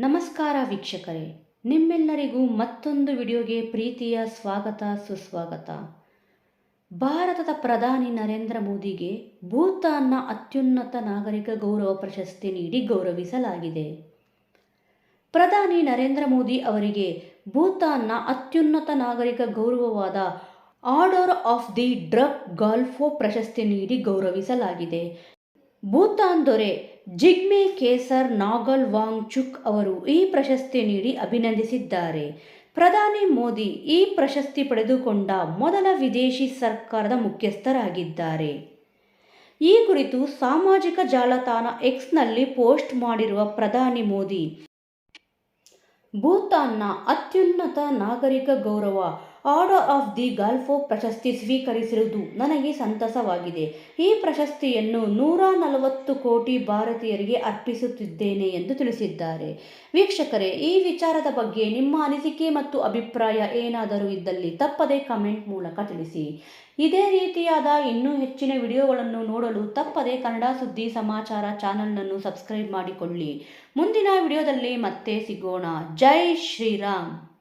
ನಮಸ್ಕಾರ ವೀಕ್ಷಕರೇ, ನಿಮ್ಮೆಲ್ಲರಿಗೂ ಮತ್ತೊಂದು ವಿಡಿಯೋಗೆ ಪ್ರೀತಿಯ ಸ್ವಾಗತ, ಸುಸ್ವಾಗತ. ಭಾರತದ ಪ್ರಧಾನಿ ನರೇಂದ್ರ ಮೋದಿಗೆ ಭೂತಾನ್ನ ಅತ್ಯುನ್ನತ ನಾಗರಿಕ ಗೌರವ ಪ್ರಶಸ್ತಿ ನೀಡಿ ಗೌರವಿಸಲಾಗಿದೆ. ಪ್ರಧಾನಿ ನರೇಂದ್ರ ಮೋದಿ ಅವರಿಗೆ ಭೂತಾನ್ನ ಅತ್ಯುನ್ನತ ನಾಗರಿಕ ಗೌರವವಾದ order of the Druk Gyalpo ಪ್ರಶಸ್ತಿ ನೀಡಿ ಗೌರವಿಸಲಾಗಿದೆ. ಭೂತಾನ್ ದೊರೆ ಜಿಗ್ಮೆ ಕೇಸರ್ ನಾಗಲ್ ವಾಂಗ್ ಚುಕ್ ಅವರು ಈ ಪ್ರಶಸ್ತಿ ನೀಡಿ ಅಭಿನಂದಿಸಿದ್ದಾರೆ. ಪ್ರಧಾನಿ ಮೋದಿ ಈ ಪ್ರಶಸ್ತಿ ಪಡೆದುಕೊಂಡ ಮೊದಲ ವಿದೇಶಿ ಸರ್ಕಾರದ ಮುಖ್ಯಸ್ಥರಾಗಿದ್ದಾರೆ. ಈ ಕುರಿತು ಸಾಮಾಜಿಕ ಜಾಲತಾಣ ಎಕ್ಸ್ನಲ್ಲಿ ಪೋಸ್ಟ್ ಮಾಡಿರುವ ಪ್ರಧಾನಿ ಮೋದಿ, ಭೂತಾನ್ನ ಅತ್ಯುನ್ನತ ನಾಗರಿಕ ಗೌರವ ಆರ್ಡರ್ ಆಫ್ ದಿ ಗಾಲ್ಫೋ ಪ್ರಶಸ್ತಿ ಸ್ವೀಕರಿಸಿರುವುದು ನನಗೆ ಸಂತಸವಾಗಿದೆ. ಈ ಪ್ರಶಸ್ತಿಯನ್ನು ನೂರ ನಲವತ್ತು ಕೋಟಿ ಭಾರತೀಯರಿಗೆ ಅರ್ಪಿಸುತ್ತಿದ್ದೇನೆ ಎಂದು ತಿಳಿಸಿದ್ದಾರೆ. ವೀಕ್ಷಕರೇ, ಈ ವಿಚಾರದ ಬಗ್ಗೆ ನಿಮ್ಮ ಅನಿಸಿಕೆ ಮತ್ತು ಅಭಿಪ್ರಾಯ ಏನಾದರೂ ಇದ್ದಲ್ಲಿ ತಪ್ಪದೇ ಕಮೆಂಟ್ ಮೂಲಕ ತಿಳಿಸಿ. ಇದೇ ರೀತಿಯಾದ ಇನ್ನೂ ಹೆಚ್ಚಿನ ವಿಡಿಯೋಗಳನ್ನು ನೋಡಲು ತಪ್ಪದೆ ಕನ್ನಡ ಸುದ್ದಿ ಸಮಾಚಾರ ಚಾನಲ್ನನ್ನು ಸಬ್ಸ್ಕ್ರೈಬ್ ಮಾಡಿಕೊಳ್ಳಿ. ಮುಂದಿನ ವಿಡಿಯೋದಲ್ಲಿ ಮತ್ತೆ ಸಿಗೋಣ. ಜೈ ಶ್ರೀರಾಮ್.